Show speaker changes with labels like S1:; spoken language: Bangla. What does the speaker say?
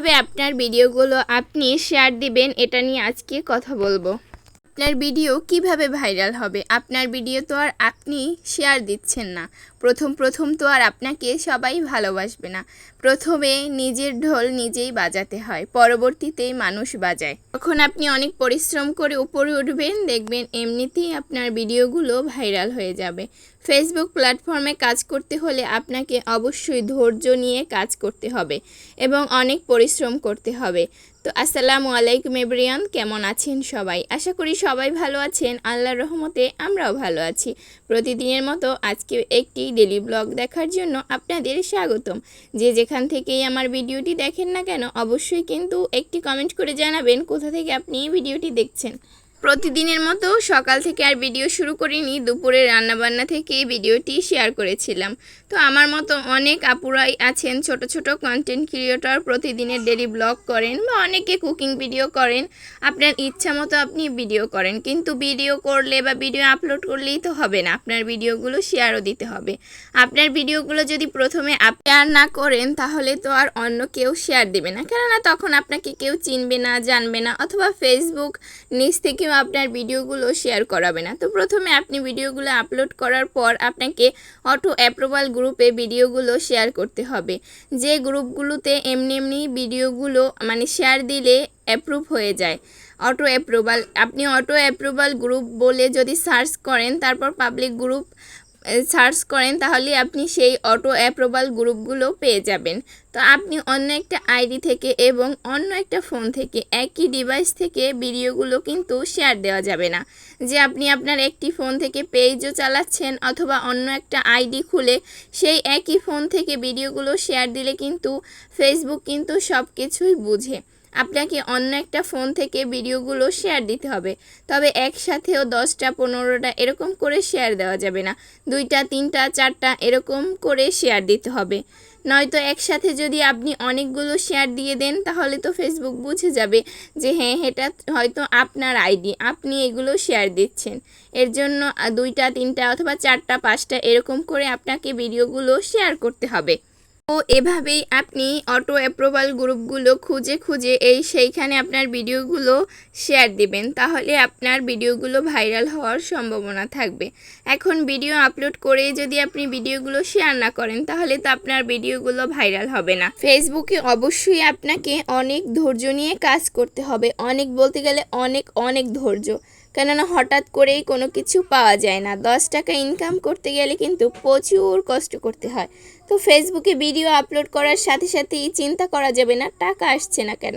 S1: কীভাবে আপনার ভিডিওগুলো আপনি শেয়ার দিবেন এটা নিয়ে আজকে কথা বলব। আপনার ভিডিও কীভাবে ভাইরাল হবে? আপনার ভিডিও তো আর আপনি শেয়ার দিচ্ছেন না। প্রথম প্রথম তো আর আপনাকে সবাই ভালোবাসবে না। প্রথমে নিজের ঢোল নিজেই বাজাতে হয় পরবর্তীতে মানুষ বাজায়। তখন আপনি অনেক পরিশ্রম করে উপরে উঠবেন, দেখবেন এমনিতেই আপনার ভিডিওগুলো ভাইরাল হয়ে যাবে। ফেসবুক প্ল্যাটফর্মে কাজ করতে হলে আপনাকে অবশ্যই ধৈর্য নিয়ে কাজ করতে হবে এবং অনেক পরিশ্রম করতে হবে। তো আসসালামু আলাইকুম এব্রিয়ান কেমন আছেন সবাই? আশা করি সবাই ভালো আছেন, আল্লাহর রহমতে আমরাও ভালো আছি। প্রতিদিনের মতো আজকে একটি ডেলি ব্লগ দেখার জন্য আপনাদের স্বাগতম। যে যেখান থেকেই আমার ভিডিওটি দেখেন না কেন, অবশ্যই কিন্তু একটি কমেন্ট করে জানাবেন কোথা থেকে আপনি ভিডিওটি দেখছেন। প্রতিদিনের মতো সকাল থেকে আর ভিডিও শুরু করিনি, দুপুরে রান্নাবান্না থেকে ভিডিওটি শেয়ার করেছিলাম। তো আমার মতো অনেক আপুরাই আছেন, ছোট ছোট কন্টেন্ট ক্রিয়েটর প্রতিদিনের ডেলি ব্লগ করেন বা অনেকে কুকিং ভিডিও করেন, আপনার ইচ্ছা মতো আপনি ভিডিও করেন। কিন্তু ভিডিও করলে বা ভিডিও আপলোড করলেই তো হবে না, আপনার ভিডিওগুলো শেয়ারও দিতে হবে। আপনার ভিডিওগুলো যদি প্রথমে শেয়ার না করেন, তাহলে তো আর অন্য কেউ শেয়ার দেবে না। কেননা তখন আপনাকে কেউ চিনবে না, জানবে না, অথবা ফেসবুক নিজ থেকেও আপনার ভিডিওগুলো শেয়ার করাবে না। তো প্রথমে আপনি ভিডিওগুলো আপলোড করার পর আপনাকে অটো অ্যাপ্রুভাল গ্রুপে ভিডিওগুলো শেয়ার করতে হবে। যে গ্রুপগুলোতে এমনি এমনি ভিডিওগুলো মানে শেয়ার দিলে অ্যাপ্রুভ হয়ে যায়। অটো অ্যাপ্রুভাল আপনি অটো অ্যাপ্রুভাল গ্রুপ বলে যদি সার্চ করেন, তারপর পাবলিক গ্রুপ সার্চ করেন, তাহলে আপনি সেই অটো অ্যাপ্রুভাল গ্রুপগুলো পেয়ে যাবেন। তো আপনি অন্য একটা আইডি থেকে এবং অন্য একটা ফোন থেকে একই ডিভাইস থেকে ভিডিওগুলো কিন্তু শেয়ার দেওয়া যাবে না। যে আপনি আপনার একটি ফোন থেকে পেজও চালাচ্ছেন অথবা অন্য একটা আইডি খুলে সেই একই ফোন থেকে ভিডিওগুলো শেয়ার দিলে কিন্তু ফেসবুক কিন্তু সব কিছুই বুঝে। আপনাকে অন্য একটা ফোন থেকে ভিডিওগুলো শেয়ার দিতে হবে। তবে একসাথেও দশটা, পনেরোটা এরকম করে শেয়ার দেওয়া যাবে না। দুইটা, তিনটা, চারটা এরকম করে শেয়ার দিতে হবে। নয়তো একসাথে যদি আপনি অনেকগুলো শেয়ার দিয়ে দেন, তাহলে তো ফেসবুক বুঝে যাবে যে হ্যাঁ এটা হয়তো আপনার আইডি আপনি এগুলো শেয়ার দিচ্ছেন। এর জন্য দুইটা, তিনটা অথবা চারটা, পাঁচটা এরকম করে আপনাকে ভিডিওগুলো শেয়ার করতে হবে। তো এভাবেই আপনি অটো অ্যাপ্রুভাল গ্রুপগুলো খুঁজে খুঁজে এই সেইখানে আপনার ভিডিওগুলো শেয়ার দিবেন। তাহলে আপনার ভিডিওগুলো ভাইরাল হওয়ার সম্ভাবনা থাকবে। এখন ভিডিও আপলোড করে যদি আপনি ভিডিওগুলো শেয়ার না করেন, তাহলে তো আপনার ভিডিওগুলো ভাইরাল হবে না। ফেসবুকে অবশ্যই আপনাকে অনেক ধৈর্য নিয়ে কাজ করতে হবে। অনেক বলতে গেলে অনেক অনেক ধৈর্য। কেননা হঠাৎ করেই কোনো কিছু পাওয়া যায় না। দশ টাকা ইনকাম করতে গেলে কিন্তু প্রচুর কষ্ট করতে হয়। তো ফেসবুকে ভিডিও আপলোড করার সাথে সাথেই চিন্তা করা যাবে না, টাকা আসছে না কেন?